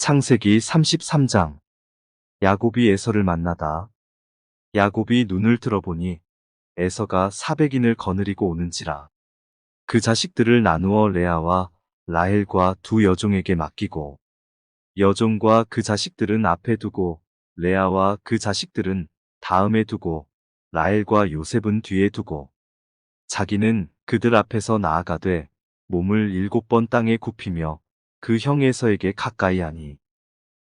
창세기 33장 야곱이 에서를 만나다. 야곱이 눈을 들어보니 에서가 사백인을 거느리고 오는지라. 그 자식들을 나누어 레아와 라헬과 두 여종에게 맡기고 여종과 그 자식들은 앞에 두고 레아와 그 자식들은 다음에 두고 라헬과 요셉은 뒤에 두고 자기는 그들 앞에서 나아가되 몸을 일곱 번 땅에 굽히며 그 형 에서에게 가까이 하니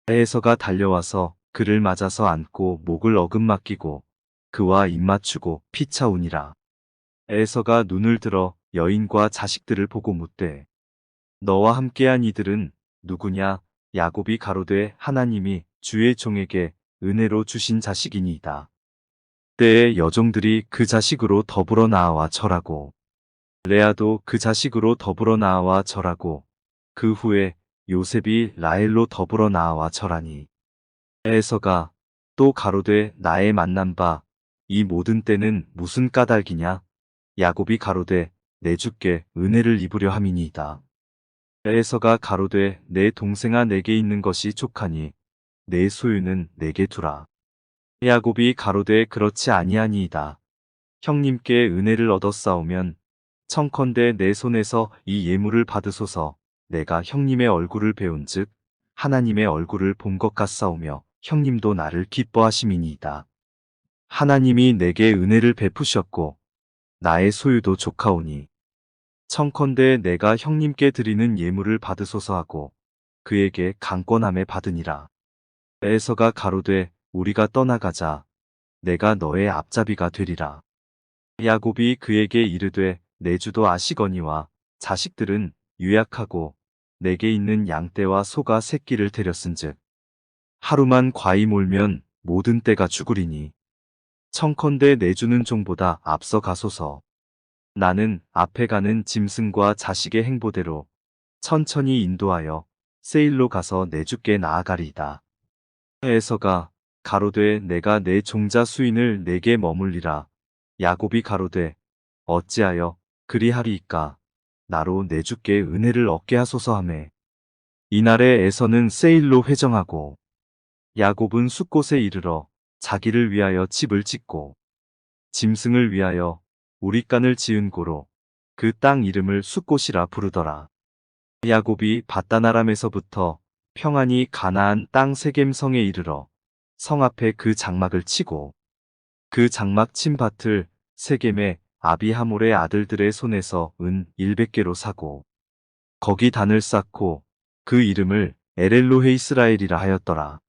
에서가 달려와서 그를 맞아서 안고 목을 어금 맡기고 그와 입 맞추고 피차우니라. 에서가 눈을 들어 여인과 자식들을 보고 묻되 너와 함께한 이들은 누구냐 야곱이 가로되 하나님이 주의 종에게 은혜로 주신 자식이니이다. 때에 여종들이 그 자식으로 더불어 나와 절하고 레아도 그 자식으로 더불어 나와 절하고 그 후에 요셉이 라헬로 더불어 나와 절하니 에서가 또 가로되 나의 만난 바 이 모든 때는 무슨 까닭이냐 야곱이 가로되 내 주께 은혜를 입으려 함이니이다. 에서가 가로되 내 동생아 내게 있는 것이 족하니 내 소유는 내게 두라. 야곱이 가로되 그렇지 아니하니이다. 형님께 은혜를 얻어 싸우면 청컨대 내 손에서 이 예물을 받으소서 내가 형님의 얼굴을 배운즉 하나님의 얼굴을 본 것 같사오며 형님도 나를 기뻐하심이니이다. 하나님이 내게 은혜를 베푸셨고 나의 소유도 조카오니 청컨대 내가 형님께 드리는 예물을 받으소서 하고 그에게 강권함에 받으니라. 에서가 가로되 우리가 떠나가자 내가 너의 앞잡이가 되리라. 야곱이 그에게 이르되 내 주도 아시거니와 자식들은 유약하고 내게 있는 양떼와 소가 새끼를 데렸은즉 하루만 과히 몰면 모든 떼가 죽으리니 청컨대 내주는 종보다 앞서 가소서. 나는 앞에 가는 짐승과 자식의 행보대로 천천히 인도하여 세일로 가서 내 주께 나아가리이다. 에서가 가로되 내가 내 종자 수인을 내게 머물리라. 야곱이 가로되 어찌하여 그리하리이까 나로 내 주께 은혜를 얻게 하소서 하매 이날에 에서는 세일로 회정하고 야곱은 숲곳에 이르러 자기를 위하여 집을 짓고 짐승을 위하여 우리간을 지은 고로 그 땅 이름을 숲곳이라 부르더라. 야곱이 바다나람에서부터 평안히 가나안 땅 세겜성에 이르러 성 앞에 그 장막을 치고 그 장막 친 밭을 세겜에 아비하몰의 아들들의 손에서 은 100개로 사고 거기 단을 쌓고 그 이름을 에렐로헤 이스라엘이라 하였더라.